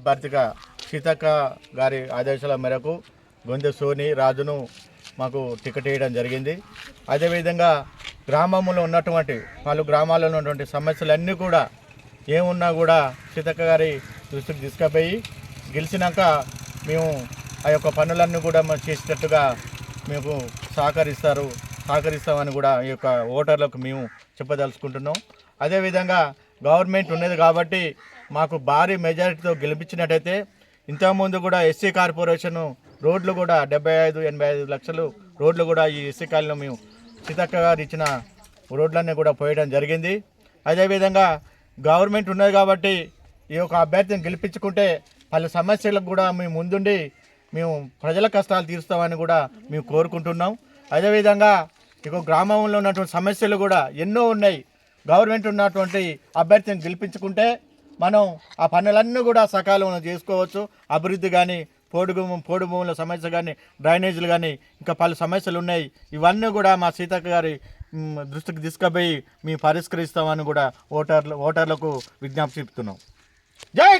అభ్యర్థిగా సీతక్క గారి ఆదేశాల మేరకు గొంతె సోని రాజును మాకు టికెట్ వేయడం జరిగింది. అదేవిధంగా గ్రామంలో ఉన్నటువంటి పలు గ్రామాల్లో ఉన్నటువంటి సమస్యలన్నీ కూడా ఏమున్నా కూడా సీతక్క గారి దృష్టికి తీసుకుపోయి గెలిచినాక మేము ఆ యొక్క పనులన్నీ కూడా మనం చేసేటట్టుగా మీకు సహకరిస్తారు సహకరిస్తామని కూడా ఈ యొక్క ఓటర్లకు మేము చెప్పదలుచుకుంటున్నాం. అదేవిధంగా గవర్నమెంట్ ఉన్నది కాబట్టి మాకు భారీ మెజారిటీతో గెలిపించినట్టయితే ఇంతకుముందు కూడా ఎస్సీ కార్పొరేషన్ రోడ్లు కూడా డెబ్బై ఐదు ఎనభై ఐదు లక్షలు రోడ్లు కూడా ఈ ఎస్సీ కాలనీలో మేము సీతక్క గారు ఇచ్చిన రోడ్లన్నీ కూడా పోయడం జరిగింది. అదేవిధంగా గవర్నమెంట్ ఉన్నది కాబట్టి ఈ యొక్క అభ్యర్థిని గెలిపించుకుంటే పలు సమస్యలకు కూడా మేము ముందుండి మేము ప్రజల కష్టాలు తీరుస్తామని కూడా మేము కోరుకుంటున్నాం. అదేవిధంగా ఇక గ్రామంలో ఉన్నటువంటి సమస్యలు కూడా ఎన్నో ఉన్నాయి. గవర్నమెంట్ ఉన్నటువంటి అభ్యర్థిని గెలిపించుకుంటే మనం ఆ పనులన్నీ కూడా సకాలంలో చేసుకోవచ్చు. అభివృద్ధి కానీ పోడుగు పోడు భూముల సమస్య కానీ డ్రైనేజీలు కానీ ఇంకా పలు సమస్యలు ఉన్నాయి. ఇవన్నీ కూడా మా సీతక్క గారి దృష్టికి తీసుకుపోయి మేము పరిష్కరిస్తామని కూడా ఓటర్లు ఓటర్లకు విజ్ఞప్తి చెప్తున్నాం జై